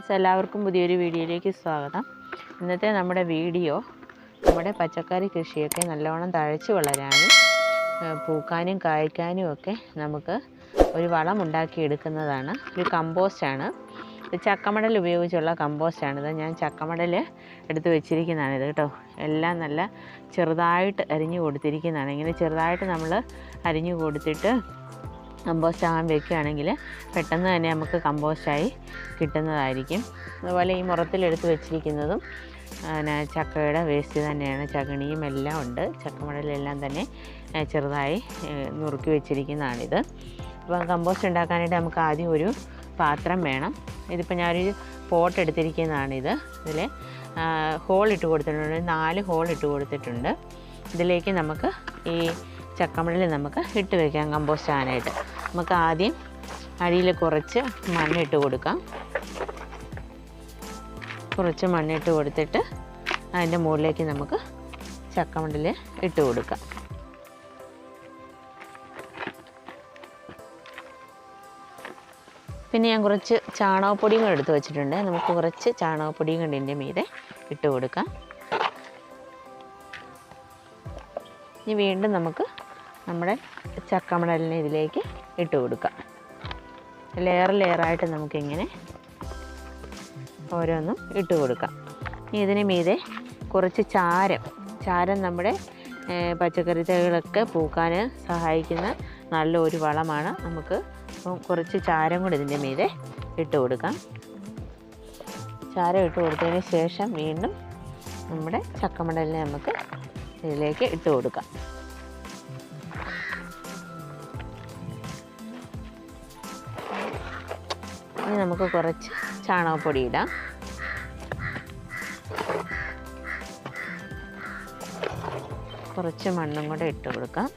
Friends എല്ലാവർക്കും പുതിയൊരു വീഡിയോയിലേക്ക് സ്വാഗതം. ഇന്നത്തെ നമ്മുടെ വീഡിയോ നമ്മുടെ പച്ചക്കറി കൃഷിയൊക്കെ നല്ലവണ്ണം തഴച്ച് വളരാനും പൂക്കാനും കായ്ക്കാനും ഒക്കെ നമുക്ക് ഒരു വളം ഉണ്ടാക്കിയെടുക്കുന്നതാണ്. ഒരു കമ്പോസ്റ്റാണ് ഇത് ചക്കമടൽ ഉപയോഗിച്ചുള്ള കമ്പോസ്റ്റാണിത് ഞാൻ ചക്കമടൽ എടുത്ത് ഇത് കേട്ടോ. എല്ലാം നല്ല ചെറുതായിട്ട് അരിഞ്ഞു കൊടുത്തിരിക്കുന്നതാണ്. ഇങ്ങനെ ചെറുതായിട്ട് നമ്മൾ അരിഞ്ഞു കൊടുത്തിട്ട് കമ്പോസ്റ്റ് ആകാൻ വെക്കുകയാണെങ്കിൽ പെട്ടെന്ന് തന്നെ നമുക്ക് കമ്പോസ്റ്റായി കിട്ടുന്നതായിരിക്കും. അതുപോലെ ഈ മുറത്തിലെടുത്ത് വെച്ചിരിക്കുന്നതും പിന്നെ ചക്കയുടെ വേസ്റ്റ് തന്നെയാണ്. ചകിണിയും എല്ലാം ഉണ്ട്. ചക്കമടലെല്ലാം തന്നെ ചെറുതായി നുറുക്കി വെച്ചിരിക്കുന്നതാണിത്. അപ്പം കമ്പോസ്റ്റ് ഉണ്ടാക്കാനായിട്ട് നമുക്ക് ആദ്യം ഒരു പാത്രം വേണം. ഇതിപ്പോൾ ഞാനൊരു പോട്ട് എടുത്തിരിക്കുന്നതാണിത്. ഇതിൽ ഹോൾ ഇട്ട് കൊടുത്തിട്ടുണ്ട്. നാല് ഹോൾ ഇട്ട് കൊടുത്തിട്ടുണ്ട്. ഇതിലേക്ക് നമുക്ക് ഈ ചക്കമടൽ നമുക്ക് ഇട്ട് വയ്ക്കാം കമ്പോസ്റ്റ് ആകാനായിട്ട് നമുക്ക് ആദ്യം അടിയിൽ കുറച്ച് മണ്ണിട്ട് കൊടുക്കാം. കുറച്ച് മണ്ണിട്ട് കൊടുത്തിട്ട് അതിന്റെ മുകളിലേക്ക് നമുക്ക് ചക്കമണ്ടിൽ ഇട്ട് കൊടുക്കാം. പിന്നെ ഞാൻ കുറച്ച് ചാണകപ്പൊടിയും കൂടെ എടുത്ത് വെച്ചിട്ടുണ്ട്. നമുക്ക് കുറച്ച് ചാണകപ്പൊടിയും കൊണ്ട് ഇതിന്റെ മീതെ ഇട്ട് കൊടുക്കാം. ഇനി വീണ്ടും നമുക്ക് നമ്മുടെ ചക്കമടലിനെ ഇതിലേക്ക് ഇട്ട് കൊടുക്കാം. ലെയർ ലെയറായിട്ട് നമുക്കിങ്ങനെ ഓരോന്നും ഇട്ട് കൊടുക്കാം. ഇതിന് മീതെ കുറച്ച് ചാരം ചാരം നമ്മുടെ പച്ചക്കറി തൈകളൊക്കെ പൂക്കാൻ സഹായിക്കുന്ന നല്ല ഒരു വളമാണ് നമുക്ക് കുറച്ച് ചാരം കൂടി ഇതിന്റെ മീതെ ഇട്ട് കൊടുക്കാം. ചാരം ഇട്ട് കൊടുത്തതിന് ശേഷം വീണ്ടും നമ്മുടെ ചക്കമടലിനെ നമുക്ക് ഇതിലേക്ക് ഇട്ട് കൊടുക്കാം. ഇനി നമുക്ക് കുറച്ച് ചാണകപ്പൊടി ഇടാം. കുറച്ച് മണ്ണും കൂടെ ഇട്ട് കൊടുക്കാം.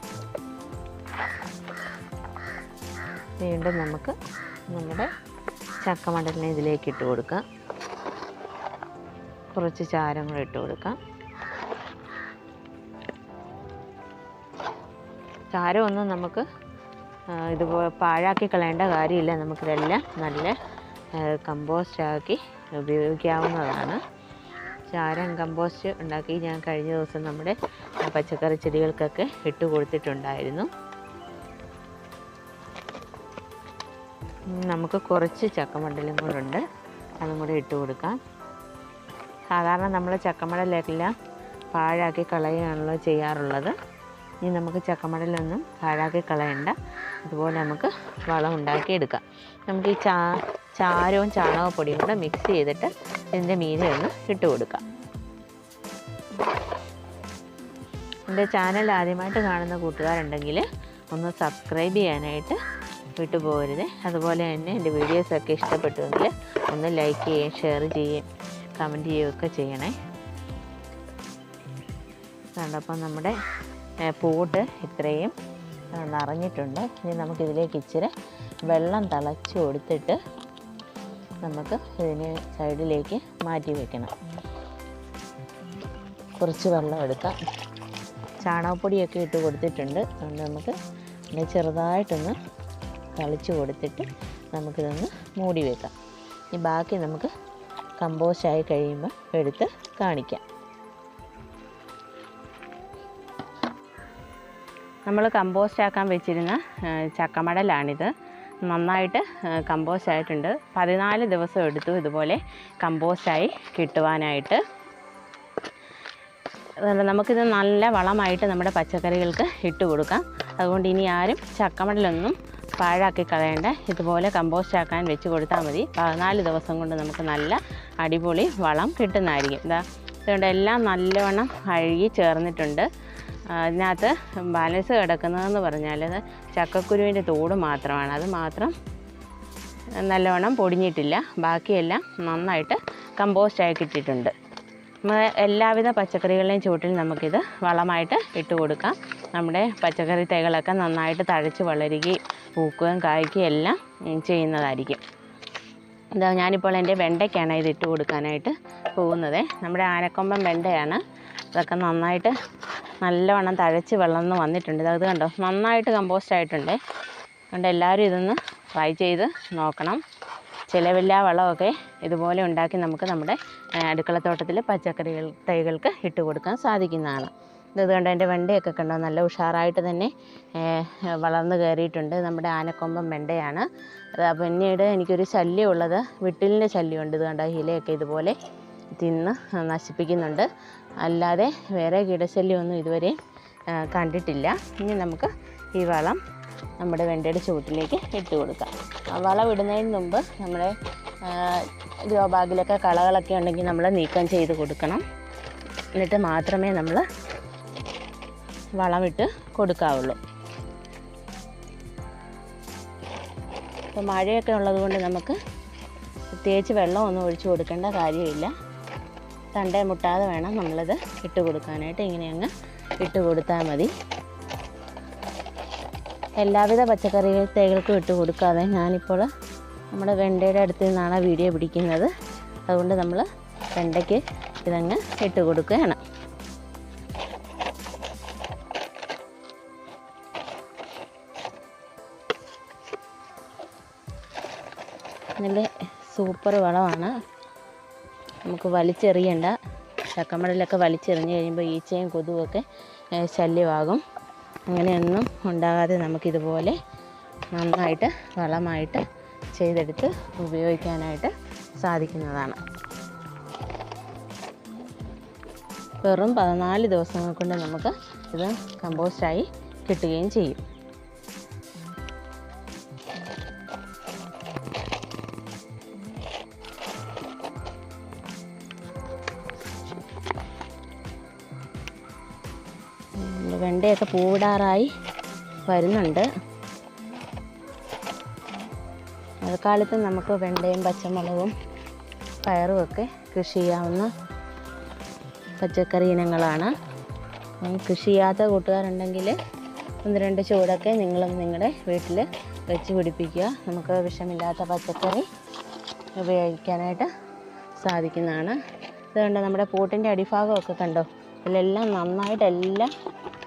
വീണ്ടും നമുക്ക് നമ്മുടെ ചക്കമടലിനെ ഇതിലേക്ക് ഇട്ട് കൊടുക്കാം. കുറച്ച് ചാരം കൂടെ ഇട്ട് കൊടുക്കാം. ചാരമൊന്നും നമുക്ക് ഇതുപോലെ പാഴാക്കി കളയേണ്ട കാര്യമില്ല. നമുക്കിതെല്ലാം നല്ല കമ്പോസ്റ്റാക്കി ഉപയോഗിക്കാവുന്നതാണ്. ചാരം കമ്പോസ്റ്റ് ഉണ്ടാക്കി ഞാൻ കഴിഞ്ഞ ദിവസം നമ്മുടെ പച്ചക്കറി ചെടികൾക്കൊക്കെ ഇട്ട് കൊടുത്തിട്ടുണ്ടായിരുന്നു. നമുക്ക് കുറച്ച് ചക്കമണ്ടലും ഉണ്ട് അതും കൂടെ ഇട്ട് കൊടുക്കാം. സാധാരണ നമ്മൾ ചക്കമടലെല്ലാം പാഴാക്കി കളയുകയാണല്ലോ ചെയ്യാറുള്ളത്. ഇനി നമുക്ക് ചക്കമടലൊന്നും പാഴാക്കി കളയണ്ട. അതുപോലെ നമുക്ക് വളം ഉണ്ടാക്കി എടുക്കാം നമുക്ക് ഈ ചാ ചാരവും ചാണകപ്പൊടിയും കൂടെ മിക്സ് ചെയ്തിട്ട് ഇതിന്റെ മീനെ ഒന്ന് ഇട്ട് കൊടുക്കാം. എന്റെ ചാനൽ ആദ്യമായിട്ട് കാണുന്ന കൂട്ടുകാരുണ്ടെങ്കിൽ ഒന്ന് സബ്സ്ക്രൈബ് ചെയ്യാനായിട്ട് വിട്ടുപോകരുത്. അതുപോലെ തന്നെ എന്റെ വീഡിയോസൊക്കെ ഇഷ്ടപ്പെട്ടുവെങ്കിൽ ഒന്ന് ലൈക്ക് ചെയ്യുകയും ഷെയർ ചെയ്യുകയും കമന്റ് ചെയ്യുകയൊക്കെ ചെയ്യണേ. കണ്ടപ്പോൾ നമ്മുടെ പൂട്ട് ഇത്രയും നിറഞ്ഞിട്ടുണ്ട്. ഇനി നമുക്കിതിലേക്ക് ഇച്ചിരി വെള്ളം തിളച്ച് കൊടുത്തിട്ട് നമുക്ക് ഇതിന് സൈഡിലേക്ക് മാറ്റി വെക്കണം. കുറച്ച് വെള്ളം എടുക്കാം. ചാണകപ്പൊടിയൊക്കെ ഇട്ട് കൊടുത്തിട്ടുണ്ട്. അതുകൊണ്ട് നമുക്ക് ഇത് ചെറുതായിട്ടൊന്ന് തളിച്ച് കൊടുത്തിട്ട് നമുക്കിതൊന്ന് മൂടി വെക്കാം. ഈ ബാക്കി നമുക്ക് കമ്പോസ്റ്റായി കഴിയുമ്പോൾ എടുത്ത് കാണിക്കാം. നമ്മൾ കമ്പോസ്റ്റ് ആക്കാൻ വെച്ചിരുന്ന ചക്കമടലാണിത്. നന്നായിട്ട് കമ്പോസ്റ്റ് ആയിട്ടുണ്ട്. പതിനാല് ദിവസം എടുത്തു ഇതുപോലെ കമ്പോസ്റ്റായി കിട്ടുവാനായിട്ട്. നമുക്കിത് നല്ല വളമായിട്ട് നമ്മുടെ പച്ചക്കറികൾക്ക് ഇട്ട് കൊടുക്കാം. അതുകൊണ്ട് ഇനി ആരും ചക്കമടലൊന്നും പാഴാക്കി കളയേണ്ട. ഇതുപോലെ കമ്പോസ്റ്റ് ആക്കാൻ വെച്ച് കൊടുത്താൽ മതി. പതിനാല് ദിവസം കൊണ്ട് നമുക്ക് നല്ല അടിപൊളി വളം കിട്ടുന്നതായിരിക്കും. ഇതാ അതുകൊണ്ട് എല്ലാം നല്ലവണ്ണം അഴുകി ചേർന്നിട്ടുണ്ട്. അതിനകത്ത് ബാലൻസ് കിടക്കുന്നതെന്ന് പറഞ്ഞാൽ ചക്കക്കുരുവിന്റെ തോട് മാത്രമാണ്. അത് മാത്രം നല്ലവണ്ണം പൊടിഞ്ഞിട്ടില്ല. ബാക്കിയെല്ലാം നന്നായിട്ട് കമ്പോസ്റ്റായി കിട്ടിയിട്ടുണ്ട്. നമ്മൾ എല്ലാവിധ പച്ചക്കറികളുടെയും ചുവട്ടിൽ നമുക്കിത് വളമായിട്ട് ഇട്ട് കൊടുക്കാം. നമ്മുടെ പച്ചക്കറി തൈകളൊക്കെ നന്നായിട്ട് തഴച്ച് വളരുകയും പൂക്കുകയും കായ്ക്കുകയും എല്ലാം ചെയ്യുന്നതായിരിക്കും. ഇതാ ഞാനിപ്പോൾ എന്റെ വെണ്ടയ്ക്കാണ് ഇത് ഇട്ട് കൊടുക്കാനായിട്ട് പോകുന്നത്. നമ്മുടെ ആനക്കൊമ്പൻ വെണ്ടയാണ്. അതൊക്കെ നന്നായിട്ട് നല്ലവണ്ണം തഴച്ച് വളർന്ന് വന്നിട്ടുണ്ട്. ഇത് കണ്ടോ? നന്നായിട്ട് കമ്പോസ്റ്റ് ആയിട്ടുണ്ട് അതുകൊണ്ട് എല്ലാവരും ഇതൊന്ന് ട്രൈ ചെയ്ത് നോക്കണം. ചിലവില്ലാ വളമൊക്കെ ഇതുപോലെ ഉണ്ടാക്കി നമുക്ക് നമ്മുടെ അടുക്കളത്തോട്ടത്തിൽ പച്ചക്കറികൾ തൈകൾക്ക് ഇട്ട് കൊടുക്കാൻ സാധിക്കുന്നതാണ്. ഇത് കണ്ട്? എന്റെ വെണ്ടയൊക്കെ കണ്ടോ? നല്ല ഉഷാറായിട്ട് തന്നെ വളർന്നു കയറിയിട്ടുണ്ട്. നമ്മുടെ ആനക്കൊമ്പൻ വെണ്ടയാണ്. അത് പിന്നീട് എനിക്കൊരു ശല്യമുള്ളത് വിട്ടിലിന്റെ ശല്യമുണ്ട്. ഇത് കണ്ടോ? ഇലയൊക്കെ ഇതുപോലെ തിന്ന് നശിപ്പിക്കുന്നുണ്ട്. അല്ലാതെ വേറെ കീടശല്യമൊന്നും ഇതുവരെ ആ, കണ്ടിട്ടില്ല. ഇനി നമുക്ക് ഈ വളം നമ്മുടെ വെണ്ടയുടെ ചുവട്ടിലേക്ക് ഇട്ട് കൊടുക്കാം. വളം ഇടുന്നതിന് മുമ്പ് നമ്മുടെ ഗ്രോ ബാഗിലൊക്കെ കളകളൊക്കെ ഉണ്ടെങ്കിൽ നമ്മൾ നീക്കം ചെയ്ത് കൊടുക്കണം. എന്നിട്ട് മാത്രമേ നമ്മൾ വളമിട്ട് കൊടുക്കാവുള്ളൂ. ഇപ്പോൾ മഴയൊക്കെ ഉള്ളതുകൊണ്ട് നമുക്ക് പ്രത്യേകിച്ച് വെള്ളമൊന്നും ഒഴിച്ചു കൊടുക്കേണ്ട കാര്യമില്ല. തണ്ടേ മുട്ടാതെ വേണം നമ്മളിത് ഇട്ട് കൊടുക്കാനായിട്ട്. ഇങ്ങനെ അങ്ങ് ഇട്ട് കൊടുത്താൽ മതി. എല്ലാവിധ പച്ചക്കറി തൈകൾക്കും ഇട്ട് കൊടുക്കാതെ ഞാനിപ്പോൾ നമ്മുടെ വെണ്ടയുടെ അടുത്ത് നിന്നാണ് വീഡിയോ പിടിക്കുന്നത്. അതുകൊണ്ട് നമ്മൾ വെണ്ടയ്ക്ക് ഇതങ്ങ് ഇട്ട് കൊടുക്കുകയാണ്. നമുക്ക് വലിച്ചെറിയണ്ട. ചക്കമടലൊക്കെ വലിച്ചെറിഞ്ഞ് കഴിയുമ്പോൾ ഈച്ചയും കൊതുവൊക്കെ ശല്യമാകും. അങ്ങനെയൊന്നും ഉണ്ടാകാതെ നമുക്കിതുപോലെ നന്നായിട്ട് വളമായിട്ട് ചെയ്തെടുത്ത് ഉപയോഗിക്കാനായിട്ട് സാധിക്കുന്നതാണ്. വെറും പതിനാല് ദിവസങ്ങൾ കൊണ്ട് നമുക്ക് ഇത് കമ്പോസ്റ്റായി കിട്ടുകയും ചെയ്യും. വെണ്ടയൊക്കെ പൂവിടാറായി വരുന്നുണ്ട്. മഴക്കാലത്ത് നമുക്ക് വെണ്ടയും പച്ചമുളകും പയറും ഒക്കെ കൃഷി ചെയ്യാവുന്ന പച്ചക്കറി ഇനങ്ങളാണ്. കൃഷി ചെയ്യാത്ത കൂട്ടുകാരുണ്ടെങ്കിൽ ഒന്ന് രണ്ട് ചൂടൊക്കെ നിങ്ങളും നിങ്ങളുടെ വീട്ടിൽ വെച്ച് പിടിപ്പിക്കുക. നമുക്ക് വിഷമില്ലാത്ത പച്ചക്കറി ഉപയോഗിക്കാനായിട്ട് സാധിക്കുന്നതാണ്. ഇതുകൊണ്ട് നമ്മുടെ പൂട്ടിന്റെ അടിഭാഗമൊക്കെ കണ്ടോ? ഇതിലെല്ലാം നന്നായിട്ട് എല്ലാം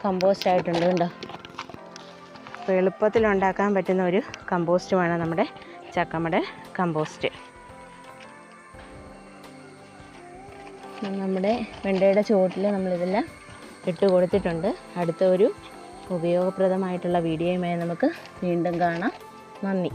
കമ്പോസ്റ്റ് ആയിട്ടുണ്ട് കണ്ടോ? അപ്പോൾ എളുപ്പത്തിൽ ഉണ്ടാക്കാൻ പറ്റുന്ന ഒരു കമ്പോസ്റ്റുമാണ് നമ്മുടെ ചക്കമ്മയുടെ കമ്പോസ്റ്റ് നമ്മുടെ വെണ്ടയുടെ ചുവട്ടിൽ നമ്മളിതെല്ലാം ഇട്ട് കൊടുത്തിട്ടുണ്ട്. അടുത്ത ഒരു ഉപയോഗപ്രദമായിട്ടുള്ള വീഡിയോയുമായി നമുക്ക് വീണ്ടും കാണാം. നന്ദി.